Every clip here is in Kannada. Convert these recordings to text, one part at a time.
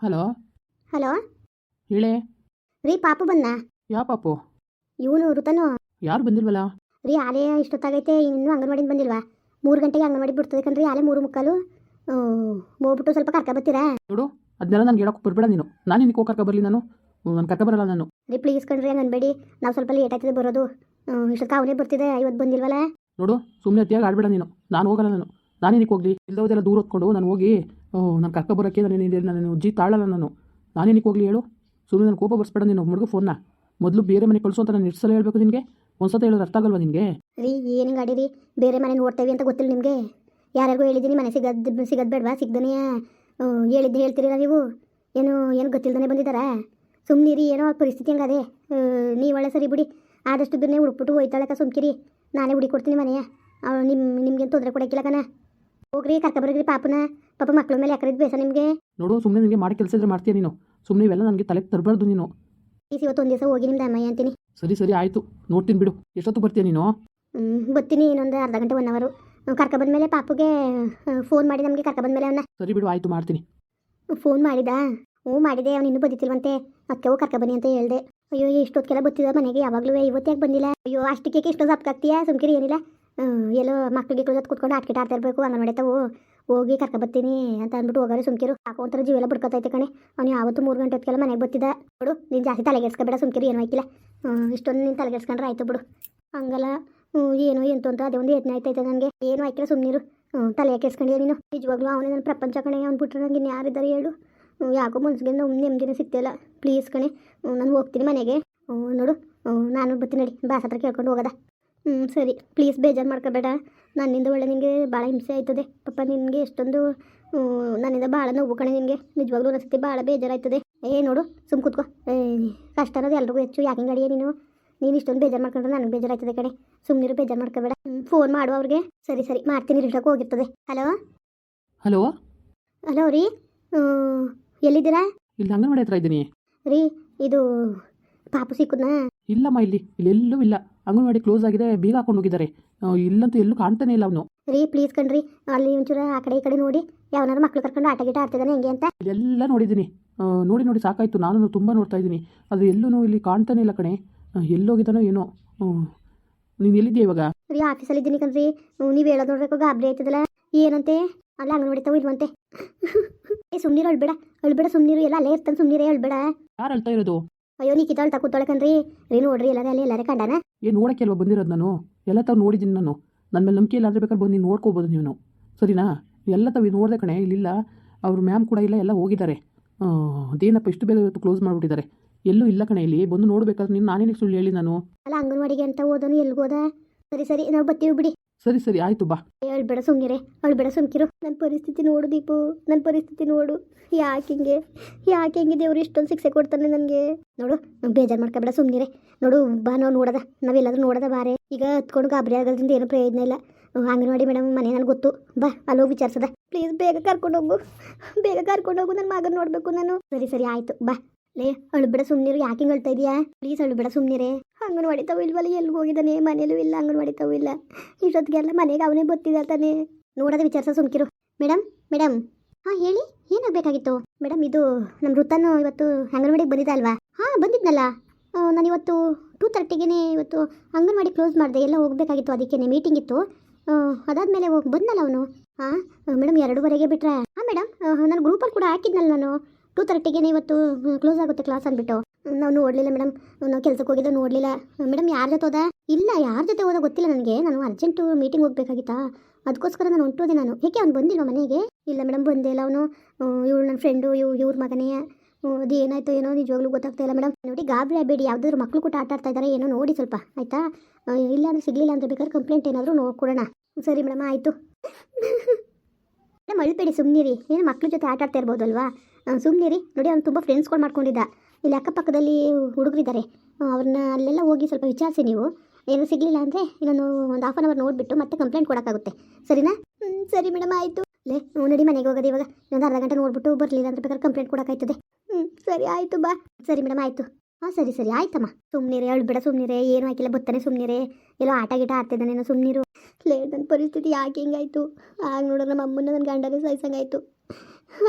ಹಲೋ? ಹಲೋ? ಹೇಳಿ. ರೀ ಪಾಪು ಬಂದ ಯಾ ಪಾಪು? ಇವನು ಋತನು ಯಾರು ಬಂದಿಲ್ವಲ್ಲ? ರೀ ಆಲೇ ಇಷ್ಟೊತ್ತಾಗೈತೆ ಇನ್ನೂ ಅಂಗನವಾಡಿಯಿಂದ ಬಂದಿಲ್ವಾ? ಮೂರು ಗಂಟೆಗೆ ಅಂಗನವಾಡಿ ಬಿಡ್ತದೆ ಕಣ್ರಿ ಆಲೇ ಮೂರು ಮುಕ್ಕಾಲು. ಹೋಗ್ಬಿಟ್ಟು ಸ್ವಲ್ಪ ಕರ್ಕ ಬರ್ತೀರಾ? ನೋಡು ಅದನ್ನೆಲ್ಲ ನನಗೆ ಹೇಳಕ್ಕೆ ಬರ್ಬೇಡ ನೀನು. ನಾನು ನಿನಗೆ ಹೋಗಿ ಕರ್ಕ ಬರಲಿ ನಾನು. ನಾನು ಕರ್ಕ ಬರಲ್ಲ ನಾನು. ರೀ ಪ್ಲೀಸ್ ಕಣ್ರಿ ಹಂಗೆ ಅನ್ಬೇಡಿ. ನಾವು ಸ್ವಲ್ಪ ಲೇಟ್ ಆಯ್ತದೆ ಬರೋದು. ಇಷ್ಟೊತ್ತ ಅವನೇ ಬರ್ತಿದೆ ಇವತ್ತು ಬಂದಿಲ್ವಲ್ಲ? ನೋಡು ಸುಮ್ಮನೆ ಅತಿಯಾಗಿ ಆಡಬೇಡ ನೀನು. ನಾನು ಹೋಗಲ್ಲ ನಾನು. ನಾನು ನಿನಗೆ ಹೋಗಲಿ? ಇಲ್ದೋದೆಲ್ಲ ದೂರ ಹೊತ್ಕೊಂಡು ನಾನು ಹೋಗಿ ನಾನು ಕರ್ಕ ಬರೋಕ್ಕೆ ನಾನು ನಾನು ಜಿ ತಾಳಲ್ಲ ನಾನು. ನಾನೇನಕ್ಕೆ ಹೋಗಲಿ ಹೇಳು? ಸುಮ್ಮನೆ ನಾನು ಕೋಪ ಬರ್ಸ್ಬೇಡ ನೀನು, ಹುಡುಗ ಫೋನ್ನ ಮೊದಲು ಬೇರೆ ಮನೆ ಕಳಿಸು ಅಂತ ನಾನು ಎಷ್ಟು ಸಲ ಹೇಳಬೇಕು ನಿನಗೆ? ಒಂದ್ಸತ ಹೇಳೋದು ಅರ್ಥ ಆಗಲ್ವಾ ನಿನಗೆ? ರೀ, ಏನು ಗಾಡಿ ರೀ? ಬೇರೆ ಮನೆ ನೋಡ್ತೇವೆ ಅಂತ ಗೊತ್ತಿಲ್ಲ ನಿಮಗೆ? ಯಾರ್ಯಾರಿಗೂ ಹೇಳಿದ್ದೀನಿ ಮನೆ ಸಿಗದ್ ಸಿಗದ್ ಬೇಡವಾ, ಸಿಗ್ದನೇ? ಹೇಳಿದ್ದು ಹೇಳ್ತೀರಿ ನೀವು? ಏನು ಏನು ಗೊತ್ತಿಲ್ದೇ ಬಂದಿದ್ದಾರಾ ರೀ ಏನೋ ಪರಿಸ್ಥಿತಿ ಹಂಗದೆ ನೀವು ಒಳ್ಳೆ ಸರಿ ಬಿಡಿ. ಆದಷ್ಟು ದಿನ ಹುಡುಕ್ಬಿಟ್ಟು ಹೋಯ್ತಾಳಕ ಸುಮ್ಕಿರಿ. ನಾನೇ ಹುಡುಕಿ ಕೊಡ್ತೀನಿ ಮನೆಯ. ನಿಮ್ಮ ನಿಮ್ಗೇನು ತೊಂದರೆ ಕೊಡೋಕ್ಕಿಲ್ಲ ಕಣ. ಹೋಗ್ರಿ ಕರ್ಕ ಬರ್ರಿ ಪಾಪನ. ಪಾಪ ಮಕ್ಳ ಮೇಲೆ ಯಾಕರಿದ್ ಬೇಸ ನಿಮಗೆ? ನೋಡು ಸುಮ್ಮನೆ ನಿಮಗೆ ಮಾಡಿ ಕೆಲಸ ಇದ್ರೆ ಮಾಡ್ತೀಯ ನೀನು. ಸುಮ್ಮನೆ ಇವೆಲ್ಲ ನನಗೆ ತಲೆ ತರಬಾರ್ದು ನೀನು. ಈ ಇವತ್ತು ಒಂದು ದಿವಸ ಹೋಗಿ ನಿಮ್ದು ಅಮ್ಮಯ್ಯ ಅಂತೀನಿ. ಸರಿ ಸರಿ ಆಯಿತು. ನೋಡ್ತೀನಿ ಬಿಡು. ಎಷ್ಟೊತ್ತು ಬರ್ತೀಯ ನೀನು? ಹ್ಮ್, ಬರ್ತೀನಿ. ಇನ್ನೊಂದು ಅರ್ಧ ಗಂಟೆ ಒನ್ ಅವರು ಕರ್ಕ ಬಂದಮೇಲೆ ಪಾಪುಗೆ ಫೋನ್ ಮಾಡಿ ನಮಗೆ ಕರ್ಕ ಬಂದಮೇಲೆ ಅವನ್ನ ಸರಿ ಬಿಡು ಆಯಿತು ಮಾಡ್ತೀನಿ. ಫೋನ್ ಮಾಡಿದ? ಹ್ಞೂ ಮಾಡಿದೆ. ಅವ್ನು ಇನ್ನೂ ಬಂದಿತ್ತಿಲ್ವಂತೆ ಅದಕ್ಕೆ ಹೋಗಿ ಕರ್ಕ ಬನ್ನಿ ಅಂತ ಹೇಳ್ದೆ. ಅಯ್ಯೋ ಎಷ್ಟೊತ್ತಿಗೆಲ್ಲ ಬತ್ತಿದ ಮನೆಗೆ. ಯಾವಾಗಲೂ ಇವತ್ತು ಯಾಕೆ ಬಂದಿಲ್ಲ? ಅಯ್ಯೋ ಅಷ್ಟಕ್ಕೆ ಎಷ್ಟೊಂದು ಸಪ್ಕಾಗ್ತೀಯಾ? ಸುಮ್ಕಿರಿ ಏನಿಲ್ಲ. ಎಲ್ಲೋ ಮಕ್ಳಿಗೆ ಕ್ಲೋಸ್ ಕೂತ್ಕೊಂಡು ಆಟ್ಕಿಟ ಆಡ್ತಾ ಇರಬೇಕು ಹಂಗೆ ನೋಡೈತಾವು ಹೋಗಿ ಕರ್ಕ ಬರ್ತೀನಿ ಅಂತ ಅಂದ್ಬಿಟ್ಟು ಹೋಗಾರೆ ಸುಮ್ಕಿರು. ಸಾಕು, ಒಂಥರ ಜೀವೆಲ್ಲ ಬಿಡ್ಕೊತೈತೆ ಕಣೆ. ಅವ್ನು ಯಾವತ್ತು ಮೂರು ಗಂಟೆ ಹೊತ್ತಿಗೆಲ್ಲ ಮನೆಗೆ ಬರ್ತಿದ್ದ. ನೋಡು, ನೀನು ಜಾಸ್ತಿ ತಲೆಗೆಡ್ಸ್ಕೊಬೇಡ ಸುಮ್ಕಿರು, ಏನು ಆಯ್ತಿಲ್ಲ. ಇಷ್ಟೊಂದು ನೀನು ತಲೆಗೆಡ್ಸ್ಕೊಂಡ್ರೆ ಆಯ್ತು ಬಿಡು. ಹಂಗಲ್ಲ ಏನು ಎಂತು ಅಂತ ಅದೇ ಒಂದು ಯತ್ನ ಆಯ್ತೈತೆ ನನಗೆ. ಏನು ಆಯ್ಕಿಲ್ಲ ಸುಮ್ಮನಿರು ತಲೆ ಕೆಡ್ಸ್ಕೊಂಡಿಯ ನೀನು? ನಿಜವಾಗ್ಲೂ ಅವನೇ ನನ್ನ ಪ್ರಪಂಚ ಕಣೆ, ಅವ್ನು ಬಿಟ್ಟರೆ ನಂಗೆ ಇನ್ನು ಯಾರಿದ್ದಾರೆ ಹೇಳು. ಯಾಕೋ ಮನ್ಸಿಗೆ ನಾವು ನೆಮ್ಮದಿನ ಸಿಗ್ತಿಲ್ಲ ಪ್ಲೀಸ್ ಕಣೆ ನಾನು ಹೋಗ್ತೀನಿ ಮನೆಗೆ. ನೋಡು ನಾನು ಬರ್ತೀನಿ ನಡಿ, ಬಾಸ್ ಹತ್ರ ಕೇಳ್ಕೊಂಡು ಹೋಗೋದ. ಹ್ಞೂ ಸರಿ. ಪ್ಲೀಸ್ ಬೇಜಾರು ಮಾಡ್ಕೋಬೇಡ. ನನ್ನಿಂದ ಒಳ್ಳೆ ನಿನಗೆ ಭಾಳ ಹಿಂಸೆ ಆಯ್ತದೆ. ಪಾಪ ನಿನಗೆ ಎಷ್ಟೊಂದು ನನ್ನಿಂದ ಭಾಳ ನೋವು ಕಣೆ ನಿನಗೆ. ನಿಜವಾಗ್ಲೂ ಅನಿಸುತ್ತೆ ಭಾಳ ಬೇಜಾರಾಯ್ತದೆ ಏ ನೋಡು ಸುಮ್ ಕೂತ್ಕೋ. ಏ, ಕಷ್ಟ ಅನ್ನೋದು ಎಲ್ರಿಗೂ ಹೆಚ್ಚು. ಯಾಕೆ ಹಿಂಗೆ ಅಡಿಯ ನೀನು? ನೀನು ಇಷ್ಟೊಂದು ಬೇಜಾರು ಮಾಡ್ಕೊಂಡ್ರೆ ನನಗೆ ಬೇಜಾರಾಯ್ತದೆ ಕಣೆ. ಸುಮ್ಮನಿರು ಬೇಜಾರು ಮಾಡ್ಕೋಬೇಡ. ಫೋನ್ ಮಾಡುವ ಅವ್ರಿಗೆ. ಸರಿ ಸರಿ ಮಾಡ್ತೀನಿ. ರಿಟಕ್ಕೆ ಹೋಗಿರ್ತದೆ. ಹಲೋ ಹಲೋ ಹಲೋ ರೀ. ಎಲ್ಲಿದ್ದೀರಾ? ಇಲ್ಲಿ ಅಂಗನವಾಡಿ ಹತ್ರ ಇದ್ದೀನಿ. ರೀ ಇದು ಪಾಪು ಸಿಕ್ಕುದ ಇಲ್ಲಮ್ಮ ಇಲ್ಲಿ ಇಲ್ಲೆಲ್ಲೂ ಇಲ್ಲ. ಅಂಗನವಾಡಿ ಕ್ಲೋಸ್ ಆಗಿದೆ ಬೀಗ ಹಾಕೊಂಡು ಹೋಗಿದ್ದಾರೆ. ಇಲ್ಲಂತೂ ಎಲ್ಲೂ ಕಾಣ್ತಾನೆ ಇಲ್ಲ ಅವನು. ರೀ ಪ್ಲೀಸ್ ಕಣ್ರಿ ಅಲ್ಲಿ ಒಂಚೂರು ಆ ಕಡೆ ಈ ಕಡೆ ನೋಡಿ ಯಾವನಾದ್ರು ಮಕ್ಳು ಕರ್ಕೊಂಡು ಆಟ ಗೀಟ ಆಡ್ತಿದ್ದಾನೆ ಹೆಂಗೆ ಅಂತ. ಎಲ್ಲ ನೋಡಿದ್ದೀನಿ. ನೋಡಿ ನೋಡಿ ಸಾಕಾಯ್ತು. ನಾನು ತುಂಬ ನೋಡ್ತಾ ಇದ್ದೀನಿ. ಅದು ಎಲ್ಲೂ ಇಲ್ಲಿ ಕಾಣ್ತಾನೆ ಇಲ್ಲ ಕಣೆ. ಎಲ್ಲೋಗಿದ್ದಾನೋ ಏನೋ. ನೀನು ಎಲ್ಲಿದ್ದೀಯ ಇವಾಗ? ರೀ ಆಫೀಸಲ್ಲಿ ಇದ್ದೀನಿ ಕಣ್ರಿ. ನೀವು ಹೇಳೋದು ನೋಡ್ಬೇಕು ಗಾಬರಿ ಆಯ್ತದಲ್ಲ. ಏನಂತೆ? ಅಲ್ಲ ಅಂಗನವಾಡಿ ತಾವು ಇಲ್ವಂತೆ. ಏ ಸುಮ್ನೀರು ಅಳ್ಬೇಡ. ಅಳ್ಬೇಡ ಸುಮ್ನೀರು ಎಲ್ಲ ಅಲ್ಲೇ ಇರ್ತಾನೆ ಸುಮ್ನೀರೇ ಅಳ್ಬೇಡ. ಯಾರು ಅಳ್ತಾ ಇರೋದು? ಅಯ್ಯೋ ನೀ ಕೂತಾಳೆ ಕಣ್ರಿ ರೀ ನೋಡ್ರಿ ಎಲ್ಲಾರ ಅಲ್ಲಿ ಎಲ್ಲಾರ ಕಂಡಾನ? ಏ ನೋಡಕ್ಕೆ ಅಲ್ವಾ ಬಂದಿರೋದು ನಾನು? ಎಲ್ಲ ತಾವು ನೋಡಿದ್ದೀನಿ ನಾನು. ನನ್ನ ಮೇಲೆ ನಂಬಿಕೆ ಇಲ್ಲ ಅಂದ್ರೆ ಬೇಕಾದ್ರೆ ಬಂದು ನೀನು ನೋಡ್ಕೋಬೋದು ನೀವು ಸರಿನಾ? ಎಲ್ಲ ತಾವು ನೋಡಿದೆ ಕಣೆ ಇಲ್ಲಿಲ್ಲ. ಅವ್ರ ಮ್ಯಾಮ್ ಕೂಡ ಇಲ್ಲ ಎಲ್ಲ ಹೋಗಿದ್ದಾರೆ. ಅದೇನಪ್ಪ ಇಷ್ಟು ಬೇಗ ಇವತ್ತು ಕ್ಲೋಸ್ ಮಾಡಿಬಿಟ್ಟಿದ್ದಾರೆ. ಎಲ್ಲೂ ಇಲ್ಲ ಕಣೆ ಇಲ್ಲಿ. ಬಂದು ನೋಡ್ಬೇಕಾದ್ರೆ ನೀನು ನಾನೇನಿಗೆ ಸುಳ್ಳು ಹೇಳಿ ನಾನು? ಅಲ್ಲ ಅಂಗನವಾಡಿಗೆ ಅಂತ ಹೋದನು ಎಲ್ಲಿಗೋದ ಸರಿ ಸರಿ ನಾವು ಬರ್ತೀವಿ ಬಿಡಿ. ಸರಿ ಸರಿ, ಆಯ್ತು, ಬಾ. ಅಳ್ಬೇಡ ಅವಳು ಅಳ್ಬೇಡ ಸುಮ್ಕಿರು. ನನ್ನ ಪರಿಸ್ಥಿತಿ ನೋಡು ದೀಪು ನನ್ನ ಪರಿಸ್ಥಿತಿ ನೋಡು. ಯಾಕೆ ಹಿಂಗೆ? ಯಾಕೆ ಹಿಂಗೆ ದೇವ್ರು ಇಷ್ಟೊಂದು ಶಿಕ್ಷೆ ಕೊಡ್ತಾನೆ ನನಗೆ? ನೋಡು ಬೇಜಾರು ಮಾಡ್ಕೊಬೇಡ ಸುಮ್ನಿರೆ. ನೋಡು, ಬಾ, ನಾವು ನೋಡದ. ನಾವೆಲ್ಲಾದ್ರೂ ನೋಡದ ಬಾರೆ. ಈಗ ಹತ್ಕೊಂಡು ಗಾಬರಿ ಆಗೋದ್ರಿಂದ ಏನು ಪ್ರಯೋಜನ ಇಲ್ಲ. ಅಂಗನವಾಡಿ ಮೇಡಮ್ ಮನೆ ನನಗೆ ಗೊತ್ತು. ಬಾ, ಅಲ್ಲಿ ಹೋಗಿ ವಿಚಾರಿಸದ. ಪ್ಲೀಸ್, ಬೇಗ ಕರ್ಕೊಂಡು ಹೋಗು. ಬೇಗ ಕರ್ಕೊಂಡು ಹೋಗು ನನ್ನ ಮಗನ ನೋಡಬೇಕು ನಾನು. ಸರಿ ಸರಿ, ಆಯಿತು, ಬಾ. ಲೇ ಅಳ್ಬೇಡ ಸುಮ್ನಿರು, ಯಾಕೆ ಹಿಂಗೆ ಅಳ್ತಾ ಇದೀಯಾ? ಪ್ಲೀಸ್ ಬಿಡ ಸುಮ್ನಿರೆ. ಅಂಗನವಾಡಿ ತಾವು ಇಲ್ವಲ್ಲ? ಎಲ್ಲಿ ಹೋಗಿದ್ದಾನೆ? ಮನೇಲೂ ಇಲ್ಲ, ಅಂಗನವಾಡಿ ತಾವು ಇಲ್ಲ. ಇಷ್ಟೊತ್ತಿಗೆಲ್ಲ ಮನೆಗೆ ಅವನೇ ಗೊತ್ತಿದೆ ತಾನೆ. ನೋಡೋದ ವಿಚಾರಿಸ ಸುಮ್ಕಿರು. ಮೇಡಮ್ ಮೇಡಮ್ ಹಾಂ, ಹೇಳಿ. ಏನಾಗಬೇಕಾಗಿತ್ತು? ಮೇಡಮ್ ಇದು ನಮ್ಮ ವೃತ್ತನು ಇವತ್ತು ಅಂಗನವಾಡಿಗೆ ಬಂದಿದ್ದ ಅಲ್ವಾ? ಹಾಂ, ಬಂದಿದ್ನಲ್ಲ. ನಾನು ಇವತ್ತು ಟೂ ತರ್ಟಿಗೆ ಇವತ್ತು ಅಂಗನವಾಡಿ ಕ್ಲೋಸ್ ಮಾಡಿದೆ. ಎಲ್ಲ ಹೋಗಬೇಕಾಗಿತ್ತು ಅದಕ್ಕೆ ಮೀಟಿಂಗ್ ಇತ್ತು. ಅದಾದ್ಮೇಲೆ ಹೋಗಿ ಬಂದ್ನಲ್ಲ ಅವನು. ಹಾಂ ಮೇಡಮ್ ಎರಡೂವರೆಗೆ ಬಿಟ್ರೆ? ಹಾಂ ಮೇಡಮ್ ನಾನು ಗ್ರೂಪಲ್ಲಿ ಕೂಡ ಹಾಕಿದ್ನಲ್ಲ ನಾನು. ಟೂ ತರ್ಟಿಗೆ ಇವತ್ತು ಕ್ಲೋಸ್ ಆಗುತ್ತೆ ಕ್ಲಾಸ್ ಅಂದ್ಬಿಟ್ಟು. ನಾವು ನೋಡಲಿಲ್ಲ ಮೇಡಮ್. ನಾವು ಕೆಲಸಕ್ಕೆ ಹೋಗಿದ್ದೆ ನೋಡಲಿಲ್ಲ. ಮೇಡಮ್ ಯಾರ ಜೊತೆ ಹೋದ? ಇಲ್ಲ, ಯಾರ ಜೊತೆ ಹೋದ ಗೊತ್ತಿಲ್ಲ ನನಗೆ. ನಾನು ಅರ್ಜೆಂಟು ಮೀಟಿಂಗ್ ಹೋಗ್ಬೇಕಾಗಿತ್ತಾ? ಅದಕ್ಕೋಸ್ಕರ ನಾನು ಹೊಂಟೋದೆ ನಾನು. ಏಕೆ ಅವ್ನು ಬಂದಿಲ್ವ ಮನೆಗೆ? ಇಲ್ಲ ಮೇಡಮ್, ಬಂದೇ ಇಲ್ಲ ಅವನು. ಇವಳು ನನ್ನ ಫ್ರೆಂಡು ಇವ್ ಇವ್ರ ಮಗನೇ. ಅದು ಏನಾಯ್ತು ಏನೋ ನಿಜವಾಗ್ಲೂ ಗೊತ್ತಾಗ್ತಾ ಇಲ್ಲ ಮೇಡಮ್. ನೋಡಿ, ಗಾಬರಿ ಆಗಬೇಡಿ. ಯಾವುದಾದ್ರು ಮಕ್ಕಳು ಕೂಡ ಆಟ ಆಡ್ತಾ ಇದ್ದಾರೆ ಏನೋ ನೋಡಿ ಸ್ವಲ್ಪ, ಆಯಿತಾ? ಇಲ್ಲ ಅಂದ್ರೆ ಸಿಗಲಿಲ್ಲ ಅಂತ ಬೇಕಾದ್ರೆ ಕಂಪ್ಲೇಂಟ್ ಏನಾದರೂ ನೋಡ್ಕೊಡೋಣ. ಸರಿ ಮೇಡಮ್, ಆಯಿತು. ಮೇಡಮ್, ಅಳ್ಬೇಡಿ ಸುಮ್ಮನಿರಿ ಏನು ಮಕ್ಳ ಜೊತೆ ಆಟ ಆಡ್ತಾ ಇರ್ಬೋದಲ್ವಾ? ಸುಮ್ಮನಿರಿ ನೋಡಿ, ಅವ್ನು ತುಂಬ ಫ್ರೆಂಡ್ಸ್ಗಳು ಮಾಡ್ಕೊಂಡಿದ್ದ. ಇಲ್ಲಿ ಅಕ್ಕಪಕ್ಕದಲ್ಲಿ ಹುಡುಗರಿದ್ದಾರೆ. ಅವ್ರನ್ನ ಅಲ್ಲೆಲ್ಲ ಹೋಗಿ ಸ್ವಲ್ಪ ವಿಚಾರಿಸಿ ನೀವು. ಏನೂ ಸಿಗಲಿಲ್ಲ ಅಂದರೆ ಇನ್ನೊಂದು ಒಂದು ಹಾಫ್ ಆನ್ ಅವರ್ ನೋಡಿಬಿಟ್ಟು ಮತ್ತೆ ಕಂಪ್ಲೇಂಟ್ ಕೊಡೋಕ್ಕಾಗುತ್ತೆ. ಸರಿನಾ? ಹ್ಞೂ ಸರಿ ಮೇಡಮ್ ಆಯಿತು. ಲೇ ನಡಿ ಮನೆಗೆ ಹೋಗೋದು ಇವಾಗ. ಇನ್ನೊಂದು ಅರ್ಧ ಗಂಟೆ ನೋಡ್ಬಿಟ್ಟು ಬರಲಿಲ್ಲ ಅಂದ್ರೆ ಬೇಕಾದ್ರೆ ಕಂಪ್ಲೇಂಟ್ ಕೊಡೋಕ್ಕಾಯ್ತದೆ. ಹ್ಞೂ ಸರಿ, ಆಯಿತು, ಬಾ. ಸರಿ ಮೇಡಮ್ ಆಯಿತು. ಹಾಂ, ಸರಿ ಸರಿ, ಆಯ್ತಮ್ಮ. ಸುಮ್ಮನಿರೆ ಅಳ್ಬೇಡ ಸುಮ್ಮನಿರೆ ಏನು ಹಾಕಿಲ್ಲ, ಬತ್ತಾನೆ ಸುಮ್ಮನೆ ಎಲ್ಲೋ ಆಟ ಗಿಟ ಆಡ್ತಿದ್ದಾನೇನೋ ಸುಮ್ಮನಿರು ಲೇ ನನ್ನ ಪರಿಸ್ಥಿತಿ ಯಾಕೆ ಹಿಂಗಾಯ್ತು? ಆಗ ನೋಡಿದ್ರೆ ನಮ್ಮ ಅಮ್ಮನ ನನ್ನ ಗಂಡನೇ ಸಹಿಸಂಗಾಯ್ತು.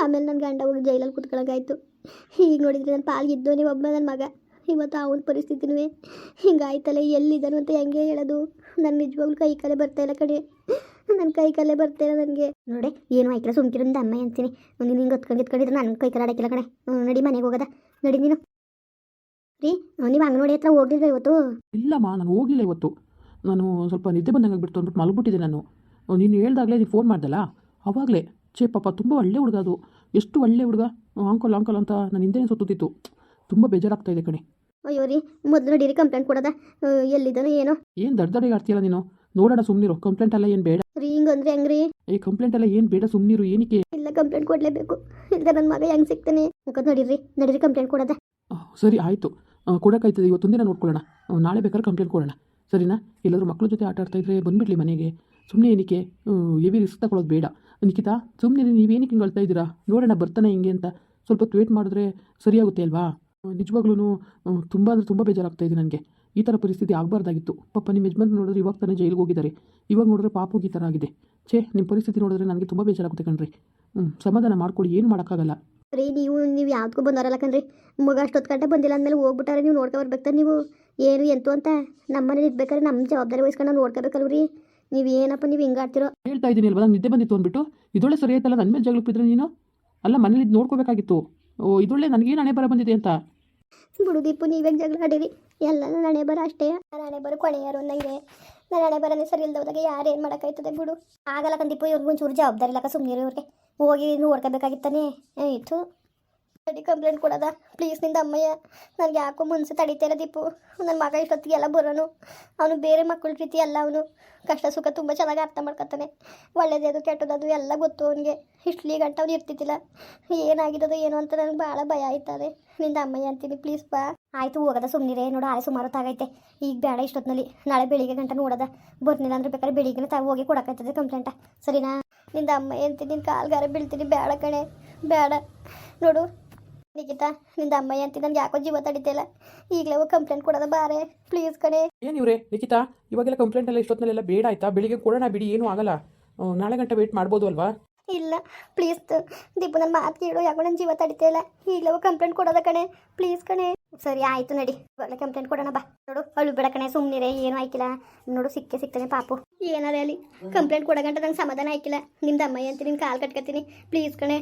ಆಮೇಲೆ ನನ್ನ ಗಂಡ ಹೋಗಿ ಜೈಲಲ್ಲಿ ಕುತ್ಕೊಳಂಗಾಯ್ತು. ಈಗ ನೋಡಿದ್ರೆ ನನ್ನ ಪಾಲ್ಗೆ ನೀವು ಒಬ್ಬ ನನ್ನ ಮಗ. ಇವತ್ತು ಅವನ ಪರಿಸ್ಥಿತಿನೂ ಹಿಂಗಾಯ್ತಲ್ಲ ಎಲ್ಲಿದ್ದಾನು ಅಂತ ಹೆಂಗೆ ಹೇಳೋದು? ನನ್ನ ನಿಜವಾಗ್ಲೂ ಕೈ ಕಾಲೇ ಬರ್ತಾ ಇಲ್ಲ ಕಡೆ ನನ್ನ ಕೈ ಕಾಲೇ ಬರ್ತಾ ಇಲ್ಲ ನನಗೆ. ನೋಡಿ, ಏನು ಆಯ್ಕಿಲ್ಲ ಸುಮ್ಕಿರಿಂದ ಅಮ್ಮ ಅಂತೀನಿ. ನೀನು ಹಿಂಗೆ ಹೊತ್ಕೊಂಡು ಎತ್ಕೊಂಡಿದ್ರೆ ನನ್ನ ಕೈ ಕಾಲ ಆಡಕ್ಕಿಲ್ಲ ಕಣೆ. ನಡಿ ಮನೆಗೆ ಹೋಗೋದ. ನಡಿ ನೀನು. ರೀ ನೀವು ನೋಡಿ ಹತ್ರ ಹೋಗಿಲ್ಲ ಇವತ್ತು? ಇಲ್ಲಮ್ಮ, ನಾನು ಹೋಗಲಿಲ್ಲ ಇವತ್ತು. ನಾನು ಸ್ವಲ್ಪ ನಿದ್ದೆ ಬಂದಂಗೆ ಬಿಟ್ಟು ಅಂದ್ಬಿಟ್ಟು ಮಲಗ್ಬಿಟ್ಟಿದ್ದೆ ನಾನು. ನೀನು ಹೇಳ್ದಾಗಲೇ ನೀನು ಫೋನ್ ಮಾಡ್ದಲ್ಲ? ಅವಾಗಲೇ. ಛೇ ಪಾಪ ತುಂಬ ಒಳ್ಳೆ ಹುಡುಗ ಅದು. ಎಷ್ಟು ಒಳ್ಳೆ ಹುಡುಗ. ಆಂಕಲ್ ಆಂಕಲ್ ಅಂತ ನನ್ನ ಹಿಂದೆನೇ ಸುತ್ತಿತ್ತು ತುಂಬ ಬೇಜಾರಾಗ್ತಾ ಇದೆ ಕಣೆ. ಅಯ್ಯೋ ರೀ ಮೊದಲು ನಡೀರಿ ಕಂಪ್ಲೇಂಟ್ ಕೊಡದ. ಎಲ್ಲಿದ್ದಾನೋ ಏನೋ? ಏನು ದಡ್ಡ ದಡಿಗೆ ಆಡ್ತೀಯಲ್ಲ ನೀನು? ನೋಡೋಣ ಸುಮ್ಮನಿರು ಕಂಪ್ಲೇಂಟ್ ಎಲ್ಲ ಏನು ಬೇಡ. ರೀ ಹಿಂಗಂದ್ರೆ ಹೆಂಗ್ರಿ? ಏ ಕಂಪ್ಲೇಂಟ್ ಎಲ್ಲ ಏನು ಬೇಡ ಸುಮ್ಮನಿರು ಏನಕ್ಕೆ? ಇಲ್ಲ ಕಂಪ್ಲೇಂಟ್ ಕೊಡಲೇಬೇಕು. ಇಲ್ಲ ನನ್ನ ಮಗ ಹೆಂಗೆ ಸಿಗ್ತಾನೆ? ಮುಖದ್ ನಡೀರಿ ನಡೀರಿ ಕಂಪ್ಲೇಂಟ್ ಕೊಡದ. ಸರಿ ಆಯಿತು. ಕೊಡೋಕ್ಕಾಯ್ತದೆ ದಿನ ನೋಡ್ಕೊಳ್ಳೋಣ. ನಾಳೆ ಬೇಕಾದ್ರೆ ಕಂಪ್ಲೇಂಟ್ ಕೊಡೋಣ. ಸರಿನಾ? ಎಲ್ಲಾದ್ರೂ ಮಕ್ಕಳ ಜೊತೆ ಆಟ ಆಡ್ತಾ ಇದ್ರೆ ಬಂದುಬಿಡ್ಲಿ ಮನೆಗೆ. ಸುಮ್ಮನೆ ಏನಕ್ಕೆ? ಹೆವಿ ರಿಸ್ಕ್ ತಗೊಳ್ಳೋದು ಬೇಡ. ನಿಖಿತಾ ಸುಮ್ಮನೆ ನೀವೇನಕ್ಕೆ ಹಿಂಗೆ ಅಳ್ತಾ ಇದ್ದೀರಾ? ನೋಡೋಣ, ಬರ್ತಾನೆ ಹಿಂಗೆ ಅಂತ. ಸ್ವಲ್ಪ ಹೊತ್ತು ವೇಟ್ ಮಾಡಿದ್ರೆ ಸರಿಯಾಗುತ್ತೆ ಅಲ್ವಾ? ನಿಜವಾಗ್ಲೂ ತುಂಬ ಅಂದರೆ ತುಂಬ ಬೇಜಾರಾಗ್ತಾ ಇದೆ ನನಗೆ. ಈ ಥರ ಪರಿಸ್ಥಿತಿ ಆಗಬಾರ್ದಾಗಿತ್ತು. ಪಾಪ ನಿಮ್ಮ ಯಜಮಾನ್ ನೋಡಿದ್ರೆ ಇವಾಗ ತಾನೇ ಜೈಲಿಗೆ ಹೋಗಿದ್ದಾರೆ. ಇವಾಗ ನೋಡಿದ್ರೆ ಪಾಪುಗೆ ಈ ಥರ ಆಗಿದೆ. ಛೇ ನಿಮ್ಮ ಪರಿಸ್ಥಿತಿ ನೋಡಿದ್ರೆ ನನಗೆ ತುಂಬ ಬೇಜಾರಾಗುತ್ತೆ ಕಣ್ರಿ. ಹ್ಞೂ ಸಮಾಧಾನ ಮಾಡ್ಕೊಡಿ, ಏನು ಮಾಡೋಕ್ಕಾಗಲ್ಲ. ರೀ, ನೀವು ನೀವು ಯಾವ್ದಕ್ಕೂ ಬಂದವರಲ್ಲ ಕಣ್ರಿ. ಮಗ ಅಷ್ಟೊತ್ತು ಗಂಟೆ ಬಂದಿಲ್ಲ ಅಂದಮೇಲೆ ಹೋಗ್ಬಿಟ್ಟಾರೆ, ನೀವು ನೋಡ್ಕೊ ಬರ್ಬೇಕು ನೀವು? ಏನು, ಎಂತು ಅಂತ ನಮ್ಮ ಮನೇಲಿ ಇರ್ಬೇಕಾದ್ರೆ ನಮ್ಮ ಜವಾಬ್ದಾರಿ ವಹಿಸ್ಕೊಂಡು ನಾವು ನೋಡ್ಕೋಬೇಕಲ್ವ ರೀ ನೀವು ಏನಪ್ಪ ನೀವು ಹಿಂಗಾಡ್ತಿರೋ ಹೇಳ್ತಾ ಇದ್ದೀನಿ ಅಲ್ವಾ? ನಂಗೆ ನಿದ್ದೆ ಬಂದಿತ್ತು ಅಂದ್ಬಿಟ್ಟು. ಇದೊಳ್ಳೆ ಸರಿ ಆಯ್ತಲ್ಲ? ನನ್ನ ಮೇಲೆ ಜಗಳಕ್ಕೆ ಬಿದ್ರೆ ನೀನು? ಅಲ್ಲ ಮನೇಲಿ ಇದು ನೋಡ್ಕೋಬೇಕಾಗಿತ್ತು. ಓ ಇದೊಳ್ಳೆ ನನಗೇನು ಹಣೆ ಬರ ಬಂದಿದೆ ಅಂತ? ಬಿಡು ದೀಪು ನೀವೇ ಜಗಳ ಆಡಿರಿ? ಎಲ್ಲ ನನ್ನ ಹಣೆ ಬರ ಅಷ್ಟೇ. ನನ್ನ ಹಣೆ ಬರೋ ಕೊನೆಯಾರು ನನಗೆ ನನ್ನ ಹಣೆ ಬರನೇ ಸರಿ ಇಲ್ದವ್ದಾಗ ಯಾರು ಏನು ಮಾಡೋಕ್ಕಾಯ್ತದೆ ಬಿಡು. ಆಗಲ್ಲ ಕಂದೀಪು ಇವ್ರಿಗೆ ಒಂಚೂರು ಜವಾಬ್ದಾರಿ ಇಲ್ಲ ಸುಮ್ಮನೆ ಇವ್ರಿಗೆ. ಹೋಗಿ ನೋಡ್ಕೋಬೇಕಾಗಿತ್ತಾನೆ ಆಯಿತು ಸರಿ ಕಂಪ್ಲೇಂಟ್ ಕೊಡೋದ. ಪ್ಲೀಸ್ನಿಂದ ಅಮ್ಮಯ್ಯ, ನನಗೆ ಯಾಕೋ ಮುನ್ಸೆ ತಡೀತಾ ದೀಪು ನನ್ನ ಮಗ ಇಷ್ಟೊತ್ತಿಗೆ ಎಲ್ಲ ಬರೋನು. ಅವನು ಬೇರೆ ಮಕ್ಕಳ ರೀತಿ ಅಲ್ಲ ಅವನು. ಕಷ್ಟ ಸುಖ ತುಂಬ ಚೆನ್ನಾಗಿ ಅರ್ಥ ಮಾಡ್ಕೊತಾನೆ. ಒಳ್ಳೇದೇದು ಕೆಟ್ಟದದು ಎಲ್ಲ ಗೊತ್ತು ಅವನಿಗೆ. ಇಷ್ಟಲಿ ಗಂಟ ಅವ್ನು ಇರ್ತಿದ್ದಿಲ್ಲ. ಏನಾಗಿದ್ದದು ಏನು ಅಂತ ನನಗೆ ಭಾಳ ಭಯ ಆಯ್ತದೆ. ನಿಂದ ಅಮ್ಮಯ್ಯ ಅಂತೀನಿ ಪ್ಲೀಸ್ ಬಾ. ಆಯ್ತು, ಹೋಗದ ಸುಮ್ಮನಿರೇ ನೋಡು ಆಳೆ ಸುಮಾರು ತಾಗೈತೆ ಈಗ ಬೇಡ ಇಷ್ಟೊತ್ತಿನಲ್ಲಿ ನಾಳೆ ಬೆಳಿಗ್ಗೆ ಗಂಟ ನೋಡೋದ. ಬರ್ನಿಲ್ಲ ಅಂದ್ರೆ ಬೇಕಾದ್ರೆ ಬೆಳಿಗ್ಗೆ ತಾವು ಹೋಗಿ ಕೊಡಕ್ಕಾಯ್ತದೆ ಕಂಪ್ಲೇಂಟ ಸರಿನಾ? ನಿಂದ ಅಮ್ಮ ಅಂತೀನಿ ನಿನ್ನ ಕಾಲ್ಗಾರ ಬೀಳ್ತೀನಿ. ಬೇಡ ಕಣೆ. ಬೇಡ. ನೋಡು ನಿಖಿತಾ ನಿಂದ ಅಮ್ಮಯ್ಯ ಅಂತ ನನಗೆ ಯಾಕೋ ಜೀವ ತಡಿತಿಲ್ಲ ಈಗಲೇ ಕಂಪ್ಲೇಂಟ್ ಕೊಡದ ಬಾರೆ. ಪ್ಲೀಸ್ ಕಣೆ. ಏನು ಇವ್ರೆ ನಿಖಿತಾ ಇವಾಗೆಲ್ಲ ಕಂಪ್ಲೇಂಟ್ ಎಲ್ಲ ಇಷ್ಟೊತ್ತಿನಲ್ಲೆಲ್ಲ ಬೇಡ ಆಯ್ತಾ? ಬೆಳಿಗ್ಗೆ ಕೊಡೋಣ ಬಿಡಿ ಏನು ಆಗಲ್ಲ. ನಾಳೆ ಗಂಟೆ ವೇಟ್ ಮಾಡ್ಬೋದು ಅಲ್ವಾ? ಇಲ್ಲ ಪ್ಲೀಸ್ ದೀಪು ನನ್ನ ಮಾತು ಕೇಳು ಯಾಕೋ ನನ್ನ ಜೀವ ತಡಿತಾ ಇಲ್ಲ. ಈಗಲೇ ಕಂಪ್ಲೇಂಟ್ ಕೊಡೋದ ಕಣೆ. ಪ್ಲೀಸ್ ಕಣೆ. ಸರಿ ಆಯ್ತು ನಡಿ. ಒಳ್ಳೆ ಕಂಪ್ಲೇಂಟ್ ಕೊಡೋಣ ಬಾ. ನೋಡು ಅಳು ಬೇಡ ಕಣೆ ಸುಮ್ಮನಿರೆ ಏನು ಆಯ್ಕಿಲ್ಲ. ನೋಡು ಸಿಕ್ಕೇ ಸಿಕ್ತಾನೆ ಪಾಪು. ಏನಾರೇ ಅಲ್ಲಿ? ಕಂಪ್ಲೇಂಟ್ ಕೊಡಗಂಟ ನಂಗೆ ಸಮಾಧಾನ ಆಯ್ಕಿಲ್ಲ. ನಿಮ್ದು ಅಮ್ಮಯ್ಯ ಅಂತ ನಿನ್ನ ಕಾಲು ಕಟ್ಕೊತೀನಿ. ಪ್ಲೀಸ್ ಕಣೆ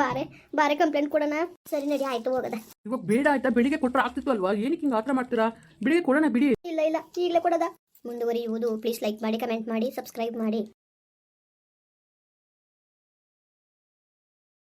ಬಾರೆ ಬಾರೆ ಕಂಪ್ಲೇಂಟ್ ಕೊಡೋಣ. ಸರಿ ನಡಿ ಆಯ್ತು ಹೋಗದ. ಇವಾಗ ಬೇಡ ಆಯ್ತಾ? ಬೆಳಿಗ್ಗೆ ಕೊಟ್ಟರೆ ಆಗ್ತಿತ್ತು ಅಲ್ವಾ? ಏನಕ್ಕೆ ಹಿಂಗೆ ಆತರ ಮಾಡ್ತೀರಾ? ಬೆಳಿಗ್ಗೆ ಕೊಡೋಣ ಬಿಡಿ. ಇಲ್ಲ ಇಲ್ಲ ಈಗಲೇ ಕೊಡೋದ. ಮುಂದುವರಿಯುವುದು. ಪ್ಲೀಸ್ ಲೈಕ್ ಮಾಡಿ ಕಮೆಂಟ್ ಮಾಡಿ ಸಬ್ಸ್ಕ್ರೈಬ್ ಮಾಡಿ.